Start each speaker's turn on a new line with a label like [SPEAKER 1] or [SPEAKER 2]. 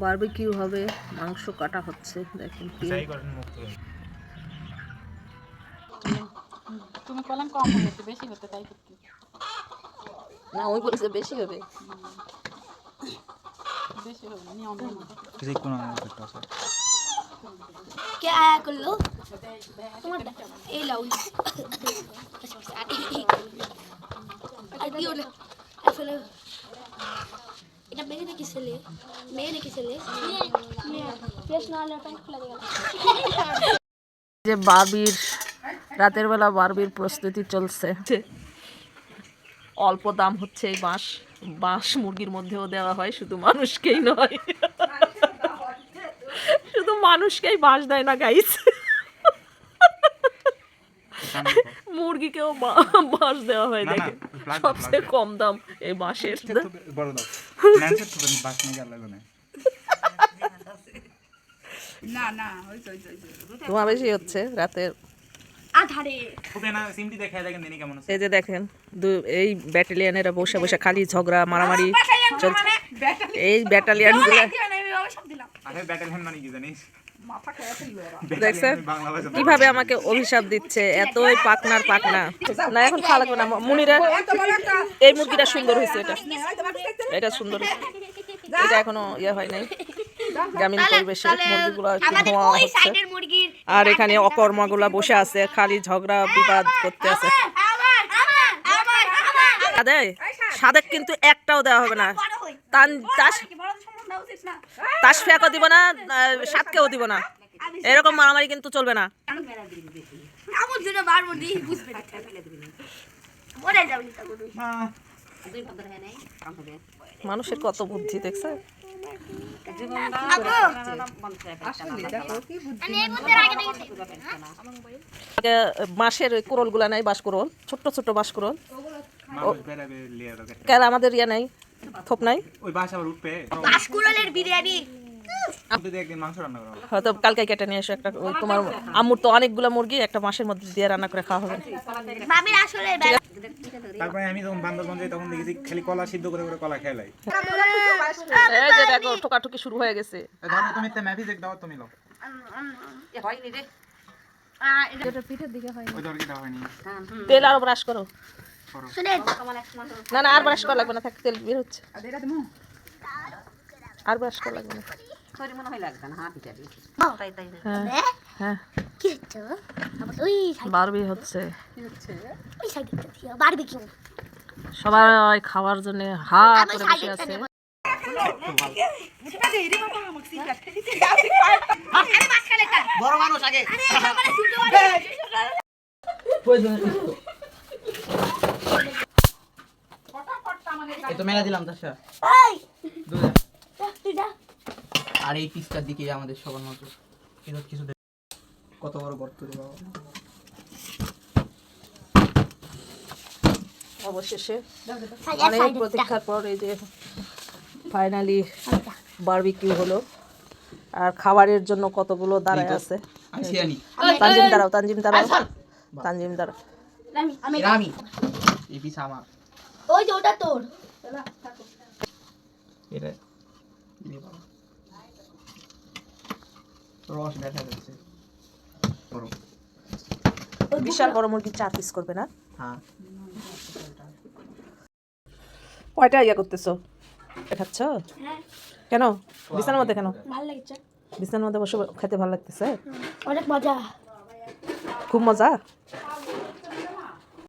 [SPEAKER 1] Barbecue হবে মাংস কাটা হচ্ছে দেখেন কি।
[SPEAKER 2] যাই করেন মুখ তুলে
[SPEAKER 3] তুমি কলম কম হতে বেশি হতে তাই করতে
[SPEAKER 1] না ওই বলেছে বেশি হবে।
[SPEAKER 3] বেশি হবে নিয়ম
[SPEAKER 2] কিছু কোন আছে
[SPEAKER 4] কে আয়া করল? তোমার এই লাউ আর দিও না আসলে এটা মেয়ে নাকি ছেলে মেয়ে নাকি ছেলে
[SPEAKER 1] যে বারবির রাতের বেলা বারবির প্রস্তুতি চলছে। অল্প দাম হচ্ছে এই বাঁশ। বাঁশ মুরগির মধ্যেও দেওয়া হয় শুধু মানুষকেই নয়। শুধু মানুষকেই বাঁশ দেয় না গাইস মুরগিকেও বাঁশ দেওয়া হয় দেখে। সবচেয়ে কম দাম এই বাঁশের।
[SPEAKER 2] বড় নিয়ে গেল
[SPEAKER 1] বেশি হচ্ছে রাতের। এই যে দেখেন এই ব্যাটালিয়ানেরা বসে বসে খালি ঝগড়া মারামারি চলছে। এই ব্যাটালিয়ান গুলা
[SPEAKER 2] আরে ব্যাটালিয়ন মানে কি জানিস
[SPEAKER 1] দেখছেন
[SPEAKER 2] বাংলা ভাষা
[SPEAKER 1] কীভাবে আমাকে অভিশাপ দিচ্ছে এতই পাকনার পাকনা না এখন খাওয়া লাগবে না মুনিরা এই মুরগিটা সুন্দর হয়েছে এটা এটা সুন্দর এটা এখনও ইয়ে হয় নাই গ্রামীণ পরিবেশে মুরগিগুলো একটু ধোঁয়া
[SPEAKER 4] ওই
[SPEAKER 1] হচ্ছে আর এখানে অকর্মাগুলা বসে আছে খালি ঝগড়া বিবাদ করতে আছে সাদেক কিন্তু একটাও দেওয়া হবে না তান তাস ফেঁকও দিব না সাতকেও দিব না। এরকম মারামারি কিন্তু চলবে না। মানুষের কত বুদ্ধি দেখছে? বাঁশের ওই কোরলগুলা নাই বাঁশ কোরল ছোট্ট ছোট্ট বাস কোরল আমাদের ইয়ে নাই। থোপ নাই?
[SPEAKER 2] ওই বাস আবার উঠবে।
[SPEAKER 4] বাসকুড়ালের বিরিয়ানি।
[SPEAKER 2] উঠে দিয়ে একদিন মাংস রান্না করা। হবে।
[SPEAKER 1] হয়তো কালকে কেটে নিয়ে এসো একটা ওই তোমার আম্মুর তো অনেকগুলো মুরগি একটা মাসের মধ্যে দিয়ে রান্না করে খাওয়া হবে।
[SPEAKER 2] তারপরে আমি যখন বান্দরবন তখন দেখেছি খালি কলা সিদ্ধ করে করে কলা খেলাই
[SPEAKER 1] এই যে দেখো ঠোকাঠুকি শুরু হয়ে গেছে।
[SPEAKER 2] তুমি দেখ দাও তুমি
[SPEAKER 1] তেল আরও ব্রাশ করো। না না আর ব্রাশ করা লাগবে না থাক তেল বের হচ্ছে। আর ব্রাশ করা লাগবে না। হ্যাঁ হ্যাঁ সবাই খাওয়ার জন্য হা করে বসে আছে।
[SPEAKER 4] বড় মানুষ আগে
[SPEAKER 5] এই তো মেলা দিলাম তাসা
[SPEAKER 4] এই।
[SPEAKER 5] দুধে
[SPEAKER 4] তুই
[SPEAKER 5] আর এই পিসটার দিকে আমাদের সবার মতো। কিছু কত বড় গর্ত রে বাবা।
[SPEAKER 1] অবশেষে অনেক প্রতীক্ষার পর এই যে ফাইনালি বারবিকিউ হলো। আর খাবারের জন্য কতগুলো দাঁড়ায় আছে? তানজিম দাঁড়াও তানজিম দাঁড়াও। তানজিম দাঁড়াও।
[SPEAKER 4] আমি আমি
[SPEAKER 5] আমি এই পিস আমার।
[SPEAKER 4] ওই যে ওটা তোর।
[SPEAKER 5] এটা। রস দেখা যাচ্ছে।
[SPEAKER 1] বিশাল বড় মুরগির চার পিস করবে না?
[SPEAKER 5] হ্যাঁ।
[SPEAKER 1] কয়টা ইয়া করতেছো? খাচ্ছ?
[SPEAKER 4] হ্যাঁ।
[SPEAKER 1] কেন? বিছানার মধ্যে কেন?
[SPEAKER 4] ভালো লাগছে।
[SPEAKER 1] বিছানার মধ্যে বসে খেতে ভালো লাগতেছে?
[SPEAKER 4] অনেক মজা।
[SPEAKER 1] খুব মজা?